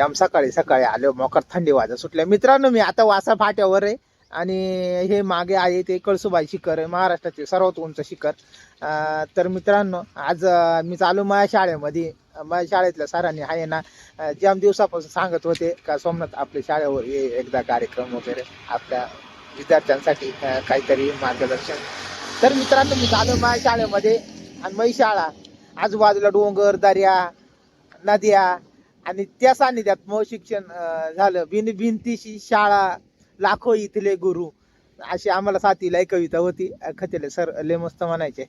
जाम सकाळी सकाळी आलो मोकर थंडी वाजा सुटल्या मित्रांनो मी आता वासा फाट्यावर आहे आणि हे मागे आहे ते कळसुबाई शिखर आहे महाराष्ट्राचे सर्वात उंच शिखर. तर मित्रांनो आज मी चालू माझ्या शाळेमध्ये. माझ्या शाळेतल्या सरांनी आहे ना अं, जाम दिवसापासून सांगत होते का सोमनाथ आपल्या शाळेवर ये एकदा कार्यक्रम वगैरे आपल्या विद्यार्थ्यांसाठी काहीतरी मार्गदर्शन. तर मित्रांनो मी चालू माझ्या शाळेमध्ये आणि माझी शाळा आजूबाजूला डोंगर दर्या नद्या आणि त्या सान्निध्यात मग शिक्षण झालं. बिन भिंतीशी शाळा लाखो इथले गुरु अशी आम्हाला साथीला एक कविता होती खतेले सर लय मस्त म्हणायचे.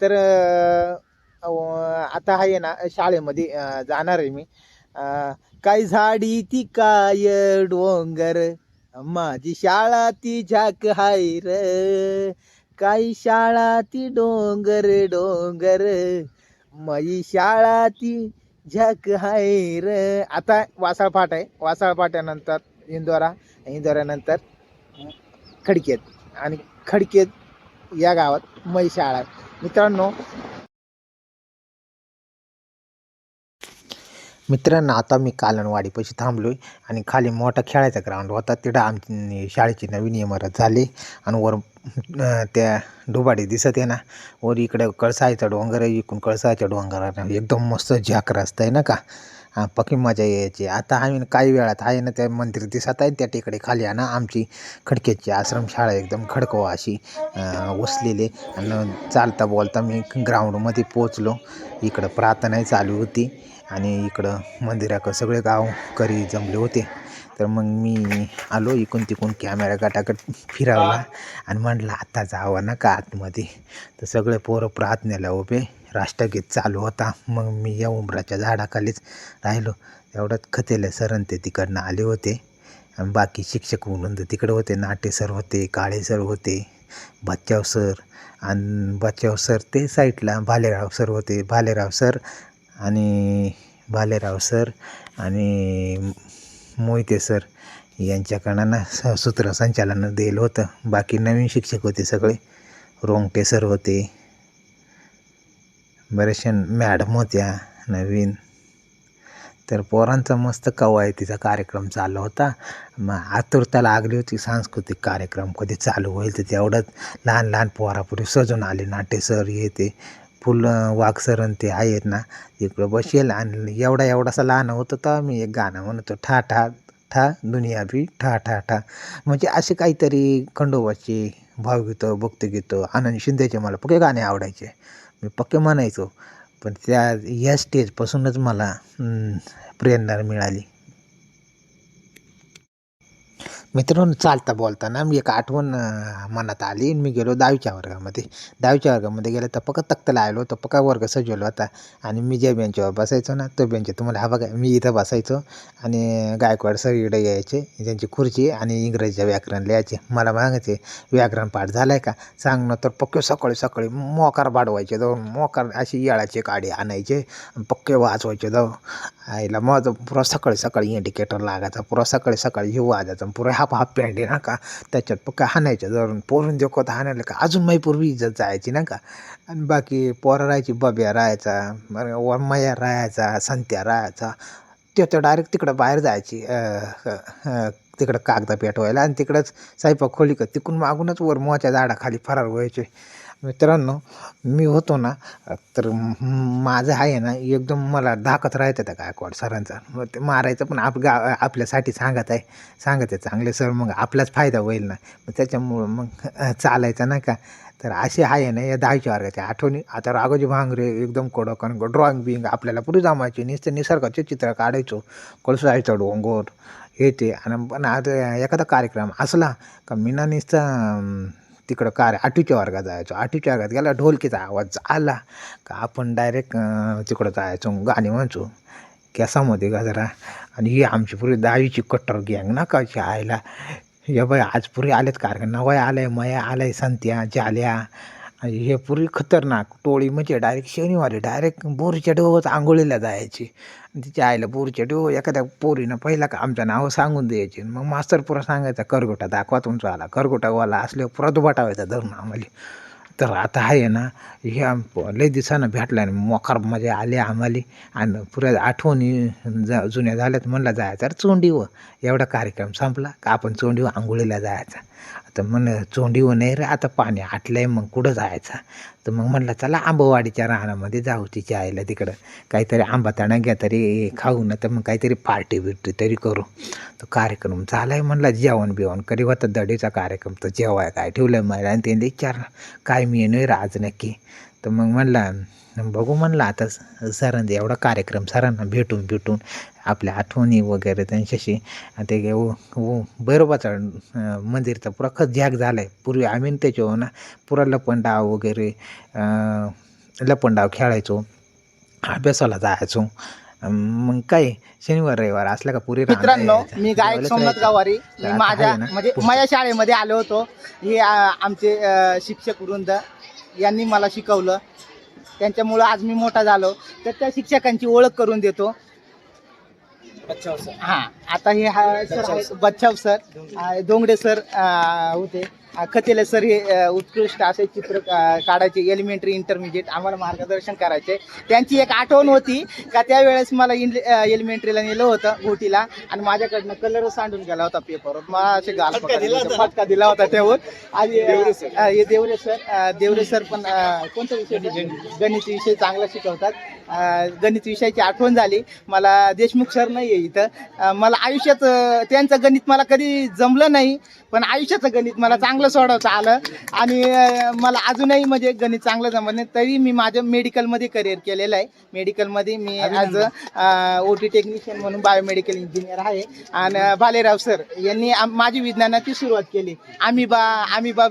तर आता आहे ना शाळेमध्ये जाणार आहे मी. काय झाडी ती काय डोंगर माझी शाळा ती झाक हाय र. काही शाळा ती डोंगर डोंगर माझी शाळा ती झक हाय र. आता वासाळ फाट आहे. वासाळ फाट्यानंतर इंदोरा इंदोऱ्यानंतर खडकेत. आणि खडकेत या गावात मै आहे. मित्रांनो मित्रांनो आता मी कालनवाडीपाशी थांबलो आहे आणि खाली मोठा खेळायचा ग्राउंड होता. तिथं आमची शाळेची नवीन इमारत झाली आणि वर त्या डुबाडी दिसत आहे ना वर इकडे कळसायचा डोंगर आहे. इकडून कळसायच्या डोंगरानं एकदम मस्त झाक रस्ता आहे ना का? पक्की मजा यायची. आता आम्ही काही वेळात आहे ना त्या मंदिर दिसत आहे त्या तिकडे खाली आहे ना आमची खडकेची आश्रमशाळा एकदम खडकव अशी अं, वसलेली. आणि चालता बोलता मी ग्राउंडमध्ये पोचलो इकडं प्रार्थनाही चालू होती आणि इकडं मंदिराकडं सगळे गावकरी जमले होते. तर मग मी आलो इकून तिकडून कॅमेरा गाटाकट फिरावला आणि म्हटलं आता जावं ना का आतमध्ये? तर सगळे पोरं प्रार्थनेला उभे. राष्ट्रगीत चालू होता. मग मी या उंबराच्या झाडाखालीच राहिलो. एवढ्यात खतेले सरन ते तिकडनं आले होते. आणि बाकी शिक्षक म्हणून तर तिकडे होते. नाटे सर होते काळे सर होते बच्चाव सर आणि बच्चाव सर ते साईडला भालेराव सर होते. भालेराव सर आणि भालेराव सर आणि मोहिते सर यांच्याकडनं स सूत्रसंचालन दिलं होतं. बाकी नवीन शिक्षक होते सगळे. रोंगटे सर होते. बरेचशा मॅडम होत्या नवीन. तर पोरांचा मस्त कवायतीचा कार्यक्रम चालला होता. मग आतुरता लागली होती सांस्कृतिक कार्यक्रम कधी चालू होईल तर तेवढंच लहान लहान पोरापुरी सजून आले नाटे सर हे ते फुल वाघसरण ते आहेत ना इकडं बसेल आणि एवढा एवढासा लहान होतं तर मी एक गाणं म्हणतो ठा ठा ठा दुनिया बी ठा ठा ठा. म्हणजे असे काहीतरी खंडोबाचे भावगीतं भक्तगीतं आनंद शिंदेचे मला फक्त गाणे आवडायचे. मी पक्के म्हणायचो. पण त्या या स्टेजपासूनच मला प्रेरणा मिळाली. मित्रांनो चालता बोलताना मी एक आठवण मनात आली आणि मी गेलो दहावीच्या वर्गामध्ये. दहावीच्या वर्गामध्ये गेलो तर पक्का तख्त आलो तर पक्का वर्ग सजवला होता. आणि मी ज्या बेंचवर बसायचो ना तो बेंच तुम्हाला हा बघा मी इथं बसायचो आणि गायकवाड सर इकडे यायचे त्यांची खुर्ची आणि इंग्रजीचं व्याकरण लिहायचे. मला मागायचे व्याकरण पाठ झालं आहे का? सांग ना तर पक्के सकाळी सकाळी मोकार बाडवायचे जाऊन मोकार अशी येळाचे काडी आणायचे पक्के वाचवायचे जाऊ आईला मग पुरा सकाळी सकाळी इंडिकेटर लागायचा पुरा सकाळी सकाळी हे वाजायचा पुरा हाप हाफ पॅन्ट आहे ना का? त्याच्यात पक्का हाणायच्या जरून पोरून देखत हाणायला? का अजून माही पूर्वी इज्जत जायची ना का? आणि बाकी पोरं राहायची बब्या राहायचा बरं, राहायचा संत्या राहायचा ते तर डायरेक्ट तिकडं बाहेर जायची तिकडं कागदा पेटवायला आणि तिकडंच साईपा खोली का तिकडून मागूनच वर मोच्या झाडाखाली फरार व्हायचे. मित्रांनो मी होतो ना तर माझं आहे ना एकदम मला धाकत राहायचं त्या गायकवाड सरांचा. मग ते मारायचं पण आप गा आपल्यासाठी सांगत आहे. सांगत आहे चांगले सर मग आपलाच फायदा होईल ना. मग त्याच्यामुळं मग चालायचं नाही का? तर असे आहे ना या दहावीच्या वर्गाच्या आठवणी. आता राघोजी भांगरे एकदम कडक आणि ड्रॉइंग बिंग आपल्याला पुढे जमायचे. नुसतं निसर्गाचे चित्र काढायचो. कळसायचं डोंगर हे ते. आणि पण आता एखादा कार्यक्रम असला का मी ना नुसतं तिकडं कार आठवीच्या वर्गात जायचो. आठवीच्या वर्गात गेला ढोलकीचा आवाज आला. का आपण डायरेक्ट तिकडं जायचो गाणी म्हणचो केसामध्ये गजरा आणि ही आमची पुरी दहावीची कट्टर गँग ना का आयला या बाई आज पुरी आलेत कारखाना वय आलं आहे मया आहे संत्या जाल्या. हे पूर्वी खतरनाक. टोळी म्हणजे डायरेक्ट शनिवारी डायरेक्ट बोरीच्या डोवच आंघोळीला जायची. तिच्या आईला बोरीच्या डोव एखाद्या पोरीनं पहिला का आमचं नाव सांगून द्यायची. मग मास्तर पुरा सांगायचा करगोटा दाखवा तुमचा आला करगोटावाला असल्यावर पुरा दुबा टावायचा धरून आम्हाला तर आता आहे ना हे प- लय दिवसानं भेटला आणि मोकार मजा आले आम्हाला. आणि पुऱ्या आठवणी जा जुन्या झाल्यात म्हणला जायचं. अरे चोंडीव एवढा कार्यक्रम संपला का? आपण चोंडीव आंघोळीला जायचा. तर म्हण चोंडीवर नाही रे आता पाणी आटलंय मग कुठं जायचं? तर मग म्हणलं चला आंबवाडीच्या रानामध्ये जाऊ तिच्या आईला तिकडं. काहीतरी आंबा तणा घ्या तरी खाऊ ना तर मग काहीतरी पार्टी बिर्टी तरी करू. तो कार्यक्रम झालाय म्हणला जेवण बिवण कधी होता दडीचा कार्यक्रम तर जेवाय काय ठेवलं मला? आणि त्यांनी विचारलं काय मी येणं रे आज नक्की? तर मग म्हणला बघू म्हणलं आता सरांनी एवढा कार्यक्रम सरांना भेटून भेटून आपल्या आठवणी वगैरे त्यांच्याशी ते अं, मंदिरचा पुरा खत जॅग झाला आहे पूर्वी आम्ही त्याच्यावर ना पुरा लपंडाव वगैरे लपंडाव खेळायचो अभ्यासाला जायचो मग काय शनिवार रविवार असला का पुरी मित्रांनो. मी गायक सोमनाथ. गावारी माझ्या म्हणजे. माझ्या शाळेमध्ये आलो होतो हे आमचे शिक्षक वृंद यांनी मला शिकवलं त्यांच्यामुळं आज मी मोठा झालो. तर त्या शिक्षकांची ओळख करून देतो. हा आता हे हा sir Bachhav sir. Dongde sir होते. खतेले सर हे उत्कृष्ट असे चित्र काढायचे एलिमेंटरी इंटरमिजिएट आम्हाला मार्गदर्शन करायचे. त्यांची एक आठवण होती का त्यावेळेस मला एलिमेंटरीला नेलं होतं घोटीला आणि माझ्याकडनं कलर सांडून गेला होता पेपरवर मला असे गाल फटका दिला होता त्यावर. आणि हे देवरे सर देवरे सर पण कोणता विषय गणित विषय चांगला शिकवतात. गणित विषयाची आठवण झाली. मला देशमुख सर नाही आहे इथं. मला आयुष्यात अ, त्यांचं गणित मला कधी जमलं नाही पण आयुष्याचं गणित मला चांगलं सोडवता आलं. आणि मला अजूनही म्हणजे गणित चांगलं जमत नाही. तरी मी माझं मेडिकलमध्ये करिअर केलेलं आहे. मेडिकलमध्ये मी as a O T technician म्हणून बायोमेडिकल इंजिनियर आहे. आणि भालेराव सर यांनी माझी विज्ञानाची सुरुवात केली. आम्ही बा आम्ही बा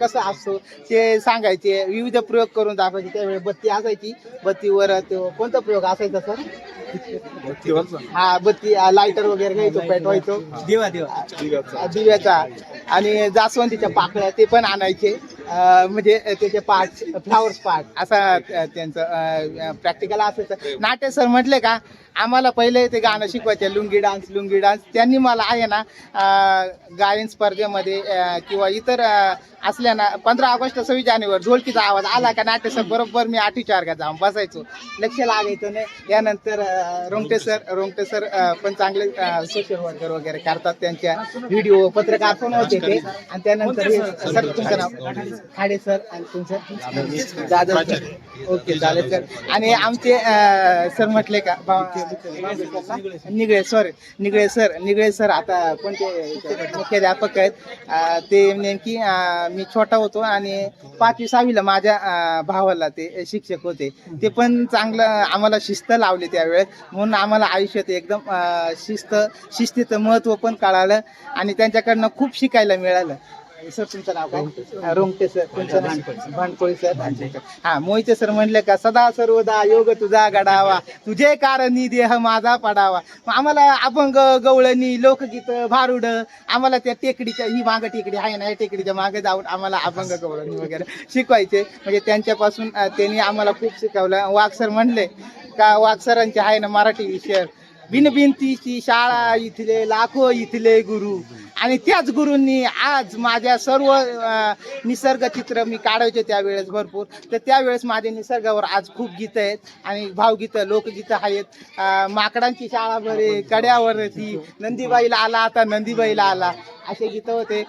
कसं असतो ते सांगायचे विविध प्रयोग करून दाखवायचे. त्यावेळी बत्ती असायची. बत्तीवर तो कोणता प्रयोग असायचा सर हा बत्ती लायटर वगैरे घ्यायचो पेटवायचो दिवा दिवा. दिव्याचा. आणि जास्वंदीच्या पाकळ्या ते पण आणायचे. म्हणजे त्याचे पार्ट फ्लावर्स पार्ट असा त्यांचं प्रॅक्टिकल असायचं. नाट्य सर म्हटले का आम्हाला पहिले ते गाणं शिकवायचे लुंगी डान्स लुंगी डान्स. त्यांनी मला आहे ना गायन स्पर्धेमध्ये किंवा इतर असल्या ना पंधरा ऑगस्ट सव्वीस जानेवारी ढोलकीचा आवाज आला का नाट्य सर बरोबर मी आठवीच्या वर्गात जाऊन बसायचो. लक्ष लागायचं नाही. यानंतर अं, रोंगटे सर रोंगटे सर पण चांगले सोशल वर्कर वगैरे करतात. त्यांच्या व्हिडिओ पत्रकार पण होते ते. आणि त्यानंतर सर? तुमचं नाव? खाडे सर आणि तुमचं? दादा सर. ओके चालेल सर. आणि आमचे सर म्हटले का बा- Nigale sorry Nigale sir Nigale sir आता कोणते मुख्याध्यापक आहेत? ते नेमकी मी छोटा होतो आणि पाचवी सहावीला माझ्या भावाला ते शिक्षक होते. ते पण चांगलं आम्हाला शिस्त लावली त्यावेळेस. म्हणून आम्हाला आयुष्यात एकदम शिस्त शिस्तीचं महत्त्व पण कळालं आणि त्यांच्याकडनं खूप शिकायला मिळालं. सर तुमचं नाव काय? रोमटे सर तुमचं नाव भांडकोळी सर. हा मोहिते सर म्हणले का सदा सर्वदा योग तुझा गडावा तुझे कारणी देह माझा पडावा. मग आम्हाला अभंग गवळणी लोकगीत भारुड आम्हाला त्या टेकडीच्या ही मागं टेकडी आहे ना या टेकडीच्या मागे जाऊन आम्हाला अभंग गवळणी वगैरे शिकवायचे. म्हणजे त्यांच्यापासून त्यांनी आम्हाला खूप शिकवलं. वाघ सर म्हणले का वाघ सरांचे आहे ना मराठी विषय बिनबिंतीची शाळा इथले लाखो इथले गुरु. आणि त्याच गुरूंनी आज माझ्या सर्व निसर्ग चित्र मी काढायचे त्यावेळेस भरपूर. तर त्यावेळेस माझे निसर्गावर आज खूप गीतं आहेत. आणि भावगीतं लोकगीतं आहेत. माकडांची शाळा भरे कड्यावरती नंदीबाईला आला आता नंदीबाईला आला. असे गीतं होते.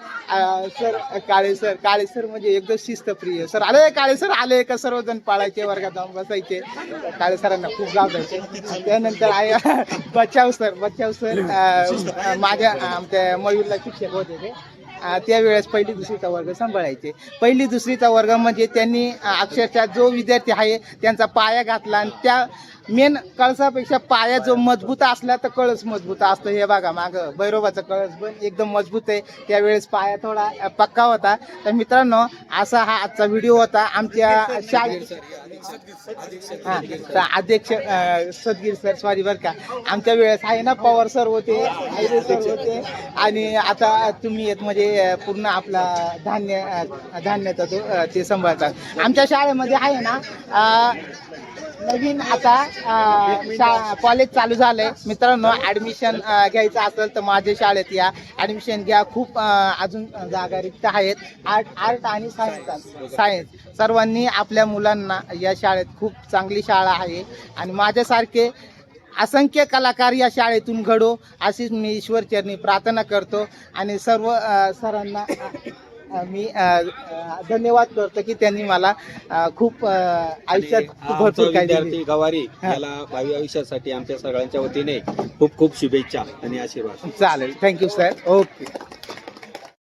Sir Kale sir Kale sir म्हणजे एकदम शिस्तप्रिय. सर आले काळे सर आले का सर्वजण पाळायचे वर्गात जाऊन बसायचे. काळे सरांना खूप गावायचे त्यानंतर आहे बचाव सर बचाव सर माझ्या आमच्या मयूरला शिक्षक होते ते. त्यावेळेस पहिली दुसरीचा वर्ग सांभाळायचे. पहिली दुसरीचा वर्ग म्हणजे त्यांनी अक्षरशः जो विद्यार्थी आहे त्यांचा पाया घातला आणि त्या मेन कळसापेक्षा पाया जो मजबूत असला तर कळस मजबूत असतो. हे बघा मागं भैरोबाचा कळस पण एकदम मजबूत आहे. त्यावेळेस पाया थोडा पक्का होता. तर मित्रांनो असा हा आजचा व्हिडिओ होता. आमच्या शाळेत हा तर अध्यक्ष अं, सदगीर सर सॉरी बरं का. आमच्या वेळेस आहे ना पवार सर होते सर होते. आणि आता तुम्ही येत म्हणजे अं, पूर्ण आपला धान्य अं, धान्याचा तो अं, ते सांभाळतात. आमच्या शाळेमध्ये आहे ना अं, नवीन आता अं, शा- कॉलेज चालू झालंय. मित्रांनो ऍडमिशन घ्यायचं असेल तर माझ्या शाळेत या. ऍडमिशन घ्या. खूप अं, अजून जागा रिक्त आहेत. आर्ट आर्ट आणि सायन्स सायन्स सर्वांनी आपल्या मुलांना या शाळेत खूप चांगली शाळा आहे. आणि माझ्यासारखे असंख्य कलाकार या शाळेतून घडो अशीच मी ईश्वरचरणी प्रार्थना करतो. आणि सर्व सरांना मी धन्यवाद करतो की त्यांनी मला खूप आयुष्यात भरपूर. विद्यार्थी गवारी. याला भावी आयुष्यासाठी आमच्या सगळ्यांच्या वतीने खूप खूप शुभेच्छा आणि आशीर्वाद. चालेल. Thank you sir okay